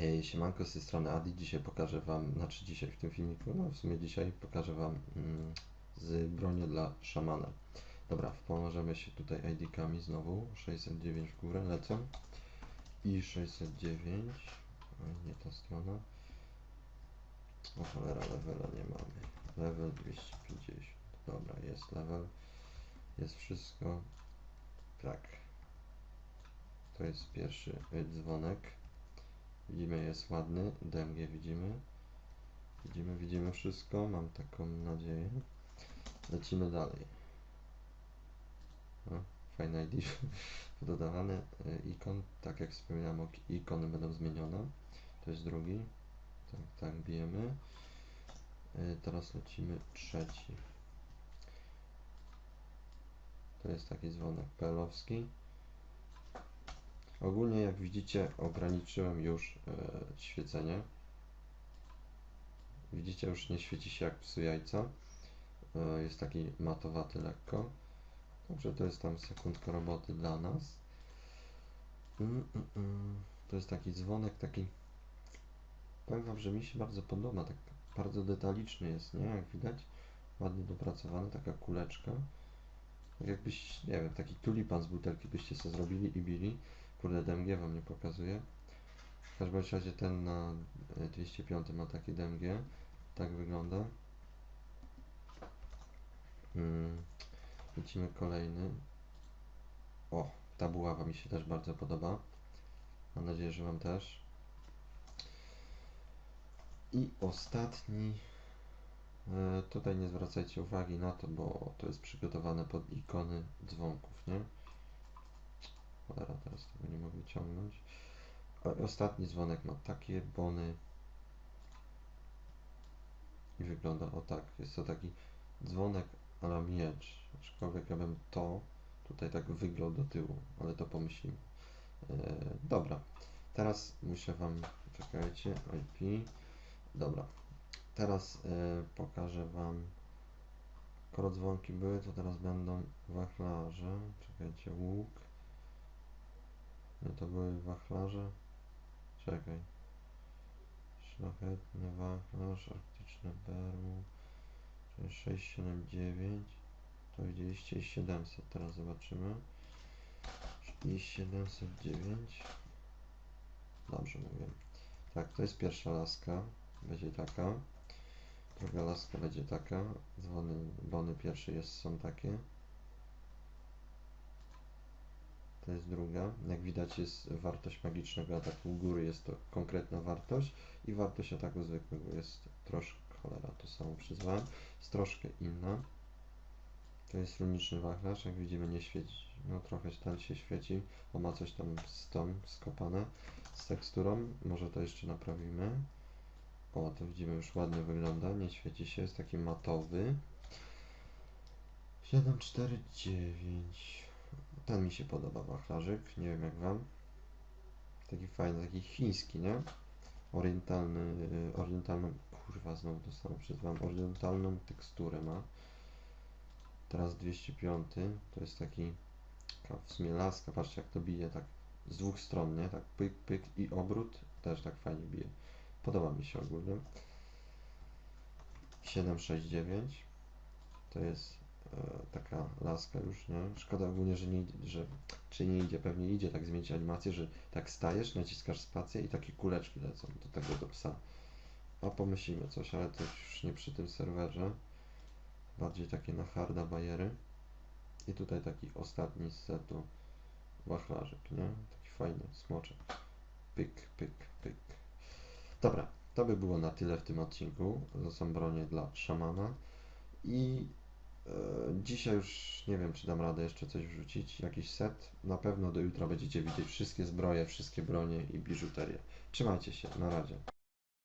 Ej, Siemanko z tej strony Adi. Dzisiaj pokażę Wam, znaczy dzisiaj w tym filmiku, no w sumie dzisiaj pokażę Wam mm, z broni dla szamana. Dobra, pomożemy się tutaj ID-kami znowu. 609 w górę lecą. I 609. Oj, nie ta strona. O cholera, levela nie mamy. Level 250. Dobra, jest level. Jest wszystko. Tak. To jest pierwszy y, dzwonek. Widzimy, jest ładny. DMG widzimy. Widzimy, widzimy wszystko. Mam taką nadzieję. Lecimy dalej. O, fajne ID dodawane. Y, Ikon, tak jak wspominałem, ikony będą zmienione. To jest drugi. Tak, tak, bijemy. Y, Teraz lecimy trzeci. To jest taki dzwonek pelowski. Ogólnie jak widzicie ograniczyłem już e, świecenie. Widzicie już nie świeci się jak psu jajca. E, jest taki matowaty lekko. Także to jest tam sekundka roboty dla nas. Mm, mm, mm. To jest taki dzwonek, taki powiem wam, że mi się bardzo podoba, tak bardzo detaliczny jest, nie? Jak widać, ładnie dopracowany, taka kuleczka. Tak jakbyś, nie wiem, taki tulipan z butelki byście sobie zrobili i bili. Kurde, DMG wam nie pokazuje. W każdym razie ten na e, 205 ma taki DMG. Tak wygląda. Mm. Lecimy kolejny. O, ta buława mi się też bardzo podoba. Mam nadzieję, że wam też. I ostatni. E, tutaj nie zwracajcie uwagi na to, bo to jest przygotowane pod ikony dzwonków, nie? Cholera, teraz tego nie mogę wyciągnąć. A ostatni dzwonek ma takie bony. I wygląda o tak. Jest to taki dzwonek a la miecz. Aczkolwiek ja bym to tutaj tak wyglądał do tyłu, ale to pomyślimy. E, dobra. Teraz muszę Wam, czekajcie, IP. Dobra. Teraz e, pokażę Wam, skoro dzwonki były, to teraz będą wachlarze. Czekajcie, łuk. Nie, to były wachlarze. Czekaj. Szlachetny wachlarz, arktyczne bermu. Czyli 679. To widzieliście i 700. Teraz zobaczymy. I 709. Dobrze mówię. Tak, to jest pierwsza laska. Będzie taka. Druga laska będzie taka. Dzwony, bony pierwsze jest, są takie. To jest druga. Jak widać jest wartość magicznego ataku u góry, jest to konkretna wartość i wartość ataku zwykłego jest troszkę, cholera, to samo przyzwałem, jest troszkę inna. To jest runiczny wachlarz, jak widzimy nie świeci, no trochę ten się świeci, bo ma coś tam z tą skopane, z teksturą, może to jeszcze naprawimy. O, to widzimy już ładnie wygląda, nie świeci się, jest taki matowy. 7, 4, 9. Ten mi się podoba wachlarzyk, nie wiem jak wam. Taki fajny, taki chiński, nie? Orientalny, y, orientalną, kurwa znowu to samo przyzwałem, orientalną teksturę ma. Teraz 205, to jest taki, w sumie laska, patrzcie jak to bije, tak z dwóch stron, nie? Tak pyk, pyk i obrót, też tak fajnie bije. Podoba mi się ogólnie. 769, to jest taka laska już, nie? Szkoda ogólnie, że nie idzie, że, czy nie idzie, pewnie idzie tak zmienić animację, że tak stajesz, naciskasz spację i takie kuleczki lecą do tego do psa. A pomyślimy coś, ale to już nie przy tym serwerze. Bardziej takie na harda bajery. I tutaj taki ostatni z setu wachlarzyk, nie? Taki fajny smoczek. Pyk, pyk, pyk. Dobra, to by było na tyle w tym odcinku. To są bronie dla szamana. I e, dzisiaj już nie wiem, czy dam radę jeszcze coś wrzucić. Jakiś set. Na pewno do jutra będziecie widzieć wszystkie zbroje, wszystkie bronie i biżuterię. Trzymajcie się, na razie.